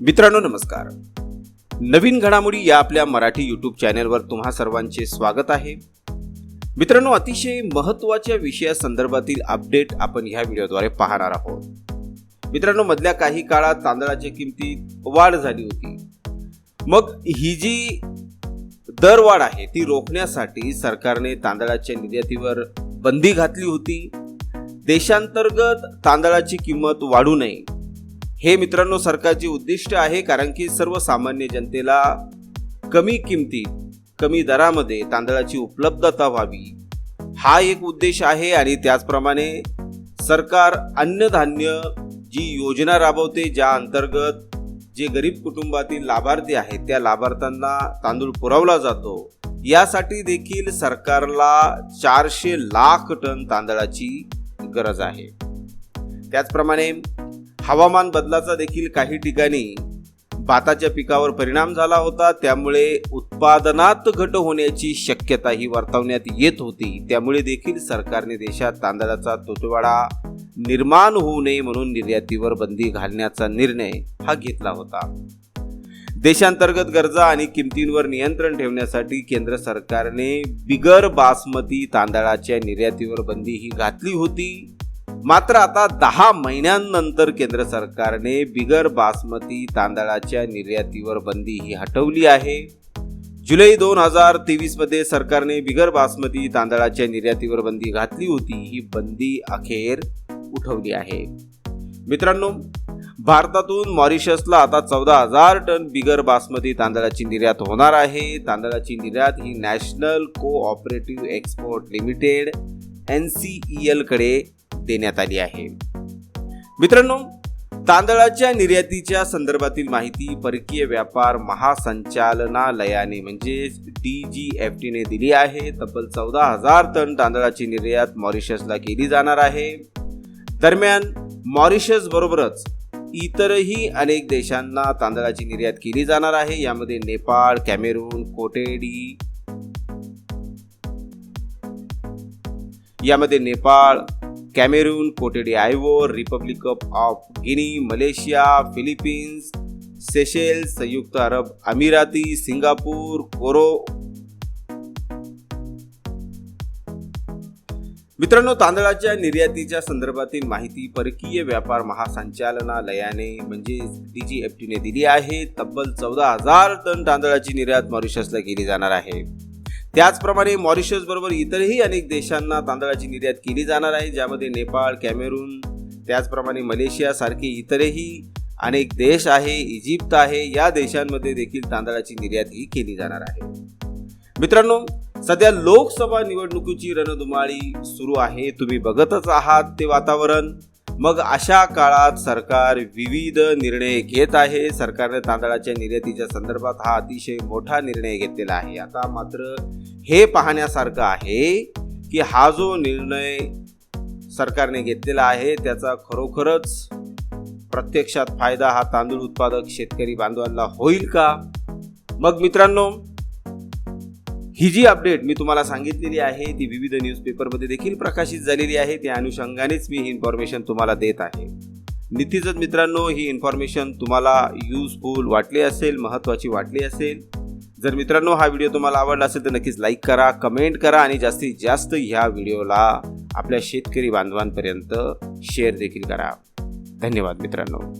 मित्रांनो नमस्कार. नवीन घडामोडी या आपल्या मराठी यूट्यूब चॅनेलवर तुम्हा सर्वांचे स्वागत आहे. मित्रांनो अतिशय महत्त्वाच्या विषयासंदर्भातील अपडेट आपण ह्या व्हिडिओद्वारे पाहणार आहोत. मित्रांनो मधल्या काही काळात तांदळाच्या किमतीत वाढ झाली होती. मग ही जी दरवाढ आहे ती रोखण्यासाठी सरकारने तांदळाच्या निर्यातीवर बंदी घातली होती. देशांतर्गत तांदळाची किंमत वाढू नये हे मित्रांनो सरकारचे उद्दिष्ट आहे कारण की सर्वसामान्य जनतेला कमी किमतीत कमी दरामध्ये तांदळाची उपलब्धता व्हावी. हा एक उद्देश आहे आणि त्याचप्रमाणे सरकार अन्नधान्य जी योजना राबवते ज्या अंतर्गत जे गरीब कुटुंबातील लाभार्थी आहेत त्या लाभार्थ्यांना तांदूळ पुरवला जातो यासाठी देखील सरकारला चारशे लाख टन तांदळाची गरज आहे. त्याचप्रमाणे हवामान बदलाचा देखील काही ठिकाणी भाताच्या पिकावर परिणाम झाला होता. त्यामुळे उत्पादनात घट होण्याची शक्यता ही वर्तवण्यात येत होती. त्यामुळे देखील सरकारने देशात तांदळाचा तुटवडा निर्माण होऊ नये म्हणून निर्यातीवर बंदी घालण्याचा निर्णय हा घेतला होता. देशांतर्गत गरजा आणि किमतींवर नियंत्रण ठेवण्यासाठी केंद्र सरकारने बिगर बासमती तांदळाच्या निर्यातीवर बंदी ही घातली होती. मात्र आता दहा महिन्यांनंतर केंद्र सरकारने बिगर बासमती तांदळाच्या निर्यातीवर बंदी ही हटवली आहे. जुलै दोन हजार तेवीसमध्ये सरकारने बिगर बासमती तांदळाच्या निर्यातीवर बंदी घातली होती. ही बंदी अखेर उठवली आहे. मित्रांनो भारतातून मॉरिशसला आता चौदा हजार टन बिगर बासमती तांदळाची निर्यात होणार आहे. तांदळाची निर्यात ही National Cooperative Export Limited N C E एलकडे देण्यात आली आहे. मित्रांनो तांदळाच्या निर्यातीच्या संदर्भातील माहिती परकीय व्यापार महासंचालनालयाने म्हणजे डी जी एफ टीने दिली आहे. तब्बल चौदा हजार टन तांदळाची निर्यात मॉरिशसला केली जाणार आहे. दरम्यान मॉरिशस बरोबरच इतरही अनेक देशांना तांदळाची निर्यात केली जाणार आहे. यामध्ये नेपाळ कॅमेरून कोटेडी यामध्ये Nepal Cameroon Cote d'Ivoire Republic of Guinea Malaysia Philippines Seychelles संयुक्त अरब अमिराती सिंगापूर कोरो मित्रांनो तांदळाच्या निर्यातीच्या संदर्भातील माहिती परकीय व्यापार महासंचालनालयाने म्हणजे डी जी एफ टीने दिली आहे. तब्बल चौदा हजार टन तांदळाची निर्यात मॉरिशसला केली जाणार आहे. त्याचप्रमाणे मॉरिशस बरोबर इतरही अनेक देशांना तांदळाची निर्यात केली जाणार आहे ज्यामध्ये नेपाळ कॅमेरून त्याचप्रमाणे मलेशिया सारखे इतरही अनेक देश आहे इजिप्त आहे या देशांमध्ये देखील तांदळाची निर्यात ही केली जाणार आहे. मित्रांनो सध्या लोकसभा निवडणुकीची रणधुमाळी सुरू आहे. तुम्ही बघतच आहात ते वातावरण. मग अशा काळात सरकार विविध निर्णय घेत आहे. सरकारने तांदळाच्या निर्यातीच्या संदर्भात हा अतिशय मोठा निर्णय घेतलेला आहे. आता मात्र हे पाहण्यासारखं आहे की हा जो निर्णय सरकारने घेतलेला आहे त्याचा खरोखरच प्रत्यक्षात फायदा हा तांदूळ उत्पादक शेतकरी बांधवांना होईल का? मग मित्रांनो ही जी अपडेट मी तुम्हाला सांगितलेली आहे ती विविध न्यूजपेपरमध्ये देखील प्रकाशित झालेली आहे. त्या अनुषंगानेच मी ही इन्फॉर्मेशन तुम्हाला देत आहे. निश्चितच मित्रांनो ही इन्फॉर्मेशन तुम्हाला युजफुल वाटली असेल महत्त्वाची वाटली असेल. जर मित्रांनो हा व्हिडिओ तुम्हाला आवडला असेल तर नक्कीच लाईक करा कमेंट करा आणि जास्तीत जास्त ह्या व्हिडिओला आपल्या शेतकरी बांधवांपर्यंत शेअर देखील करा. धन्यवाद मित्रांनो.